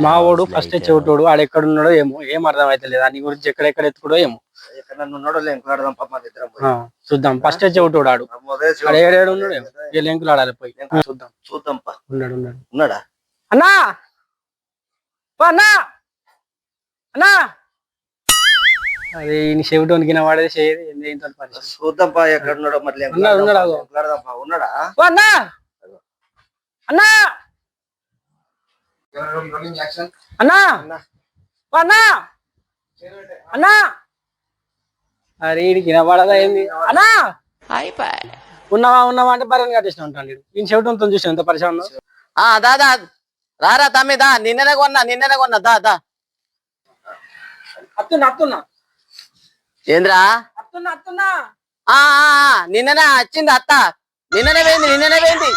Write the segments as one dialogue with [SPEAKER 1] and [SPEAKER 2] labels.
[SPEAKER 1] మా వాడు ఫస్ట్ చెవిటోడు ఆడు ఎక్కడ ఉన్నాడో ఏమో ఏం అర్థం అయితే లేదు. దాని గురించి ఎక్కడెక్కడ ఎత్తుకుడో ఏమో. చూద్దాం. ఫస్ట్ చెవిటోడు ఆడు? ఏడేడు ఉన్నాడు లెంకులు ఆడాలి పోయి. చూద్దాం.
[SPEAKER 2] చూద్దాం
[SPEAKER 1] ఉన్నాడు ఉన్నాడు.
[SPEAKER 2] ఉన్నాడా?
[SPEAKER 1] అన్నా! అన్నా! అన్నా! అదే ఈయన చెవిటోనికి వాడేది చేయదు ఏంటో పరిస్థితి?
[SPEAKER 2] చూద్దాం పా ఎక్కడ ఉన్నాడో మరి
[SPEAKER 1] ఉన్నాడు, ఉన్నాడు, అన్నా! అన్నా! అన్నా! అన్నా. అన్నా! అరే ఈడికి వినపడదా ఏంది? అన్నా! ఉన్నావా ఉన్నావా అంటే బర్రెని కట్టేసిన ఉంటాను. ఈయన చెవిటంతో చూసిన ఎంత ఉందో?
[SPEAKER 3] ఆ దాదా రారా తమ్మి దా. నిన్ననే కొన్నా నిన్ననే కొన్నా. దా దా.
[SPEAKER 1] అత్తున్నా అత్తున్నా.
[SPEAKER 3] ఏంద్రా?
[SPEAKER 1] అత్తున్నా అత్తున్నా.
[SPEAKER 3] ఆ ఆ, ఆ, నిన్ననే వచ్చింది అత్త. నిన్ననే పోయింది నిన్ననే పోయింది.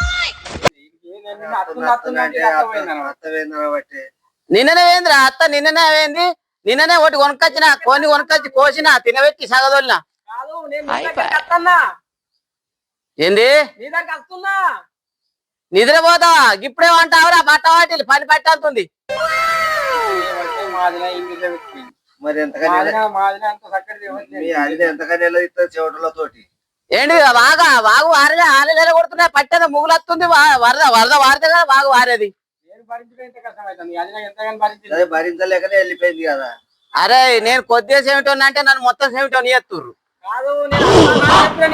[SPEAKER 1] అత్తున్నా అత్తున్నా అంటే అర్థమైంది అన్నమాట.
[SPEAKER 2] అర్థమైందని బట్టి.
[SPEAKER 3] నిన్ననే అత్త నిన్ననే పోయింది. నిన్ననే ఒకటి కొనుకొచ్చిన కొన్ని కొనుకొచ్చి కోసిన తినబెట్టి సగదోలిన. ఏంది? నిద్రపోతావా? ఇప్పుడేమంటావురా బట్ట వాటి పని పట్టవుతుంది
[SPEAKER 1] ఏమంటే మాదిన ఇంగిలో పెట్టి.
[SPEAKER 2] మరి ఎంతకని ఎంతకని చెవటలతోటి
[SPEAKER 3] ఏంటి బాగా వాగు వారలే ఆలే కొడుతున్నాయి? పట్టేది ముగులొస్తుంది వా- వరద వరద వారితే కదా వాగు వారేది.
[SPEAKER 2] భరించలేకనే వెళ్ళిపోయింది కదా.
[SPEAKER 3] అరే నేను కొద్దిగా సేమిటోని అంటే నన్ను మొత్తం సేమిటోని ఎత్తుర్రు.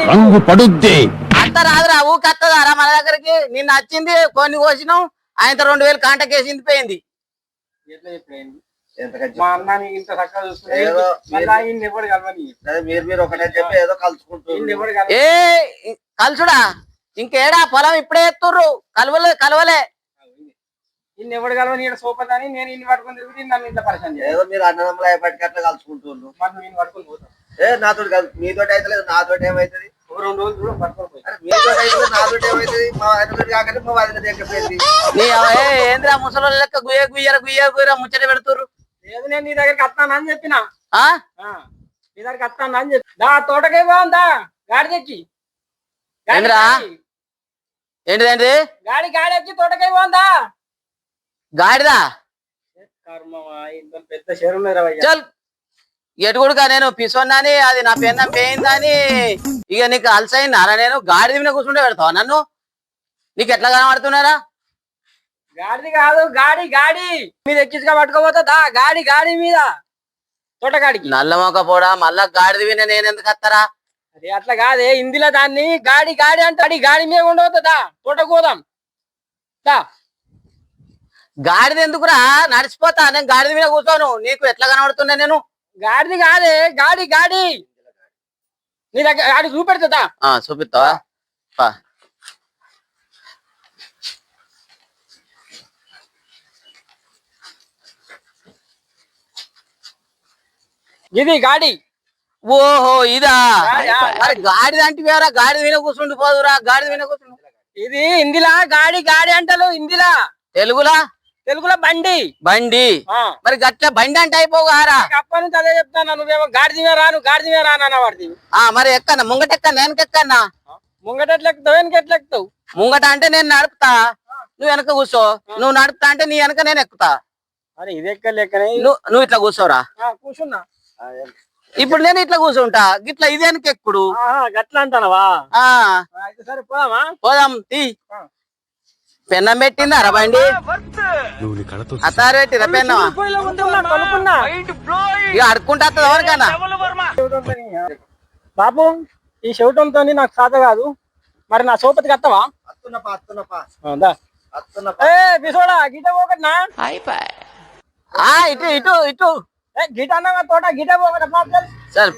[SPEAKER 4] రంగు పడుద్ది.
[SPEAKER 3] అత్త రాదురా ఊకి అత్తదారా మన దగ్గరికి? నిన్న వచ్చింది కొన్ని కోసినాం ఆయనతో రెండు వేలు కాంటాక్ట్ వేసింది పోయింది.
[SPEAKER 1] మా అన్నాని ఇంత చక్కగా చూసుకుని కలవని?
[SPEAKER 2] అదే మీరు మీరు ఒకటే చెప్పి ఏదో
[SPEAKER 1] కలవని?
[SPEAKER 3] ఏ కలుసుడా? ఇంకేడా? పొలం ఇప్పుడే ఎత్తుర్రు. కలవలే కలవలే.
[SPEAKER 1] ఎవడు కలవని? ఈయన సోపదని నేను ఇన్ని పట్టుకొని తిరుగుతుంది నన్ను ఇంత పరిచయం
[SPEAKER 2] ఏదో మీరు అన్నదమ్ములు కలుసుకుంటున్నారు
[SPEAKER 1] మరి పట్టుకొని
[SPEAKER 2] ఏ కాదు. మీతోటి అయితే లేదు ఏమైతుంది?
[SPEAKER 1] ఒక రెండు రోజులు
[SPEAKER 2] అయితే మా మా
[SPEAKER 3] ఏంద్రా ముసలి లెక్క గుయ్య గుయ్యర గుయ్య గుయ్యర ముచ్చట పెడుతుర్రు?
[SPEAKER 1] లేదు నేను నీ దగ్గరికి వస్తాను అని చెప్పిన.
[SPEAKER 3] ఆ?
[SPEAKER 1] నీ దగ్గరికి వస్తాను అని చెప్పి. దా తోటకే బాగుందా గాడి తెచ్చి? తెచ్చి.
[SPEAKER 3] ఏంటిదేంటి
[SPEAKER 1] గాడి గాడి వచ్చి తోటకే బాగుందా
[SPEAKER 3] గాడిదా?
[SPEAKER 1] పెద్ద
[SPEAKER 3] చల్. ఎటుకుడుగా నేను? పిసొన్నాని అది నా పెన్నం పోయిందని. ఇక నీకు అలసైందారా? నేను గాడిద మీద కూర్చుంటే పెడతావా నన్ను? నీకు ఎట్లా కనబడుతున్నారా?
[SPEAKER 1] గాడిది కాదు గాడి గాడి. మీద ఎక్కించుగా పట్టుకోపోతా దా గాడి గాడి మీద. తోటగాడికి.
[SPEAKER 3] నల్ల మొక్క పోడా మళ్ళా గాడిద విన నేను ఎందుకు వస్తారా
[SPEAKER 1] అదే అట్లా కాదే ఇందులో దాన్ని గాడి గాడి అంటే గాడి మీద ఉండవుతుందా తోట కోదాం దా.
[SPEAKER 3] గాడిద ఎందుకురా? నడిచిపోతా నేను గాడిద మీద కూర్చోను. నీకు ఎట్లా కనబడుతున్నా నేను?
[SPEAKER 1] గాడిది కాదే గాడి గాడి. నీ దగ్గర గాడి చూపెడుతుందా
[SPEAKER 3] చూపిస్తావా
[SPEAKER 1] ఇది గాడి.
[SPEAKER 3] ఓహో ఇదా? అరే గాడిద అంటే వేరా? గాడిద విన కూర్చుండి పోదురా. గాడిద విన కూర్చుండి.
[SPEAKER 1] ఇది ఇందిలా గాడి గాడి అంటలు ఇందిలా.
[SPEAKER 3] తెలుగులా?
[SPEAKER 1] తెలుగులో బండి.
[SPEAKER 3] బండి. మరి గట్ల బండి అంటే అయిపోగారా
[SPEAKER 1] అప్పటి నుంచి అదే చెప్తాను నువ్వేమో గాడిది మీద రాను గాడిది మీద రాను అన్నవాడిది
[SPEAKER 3] ఆ మరి ఎక్కన్నా? ముంగట ఎక్కన్నా వెనక ఎక్కన్నా
[SPEAKER 1] ముంగట ఎట్లా ఎక్కుతావు వెనక ఎట్లా ఎక్కుతావు
[SPEAKER 3] ముంగట అంటే నేను నడుపుతా. నువ్వు వెనక కూర్చో. నువ్వు నడుపుతా అంటే నీ వెనక నేను ఎక్కుతా.
[SPEAKER 1] అరే ఇది ఎక్క లెక్కనే.
[SPEAKER 3] నువ్వు ఇట్లా కూర్చోరా?
[SPEAKER 1] కూర్చున్నా.
[SPEAKER 3] ఇప్పుడు నేను ఇట్లా కూర్చుంటా. గిట్లా ఇది వెనక ఎక్కుడు.
[SPEAKER 1] ఆహా, గట్లా అంటానవా?
[SPEAKER 3] ఆ.
[SPEAKER 1] ఆ, అయితే సరే పోదామా?
[SPEAKER 3] పోదాం తీ. పెన్నం పెట్టిందా రా బండి? అత్తారు పెట్టిరా
[SPEAKER 1] కొనుక్కున్నా.
[SPEAKER 3] ఇక అడుక్కుంటా
[SPEAKER 1] బాబు ఈ చెవిటంతో నాకు సాధ కాదు. మరి నా సోపతికి ఏ బిసోడా గీట
[SPEAKER 3] ఆ ఇటు ఇటు ఇటు.
[SPEAKER 1] ఏ గీట అన్నగా తోట గీట పోకట
[SPEAKER 3] సరే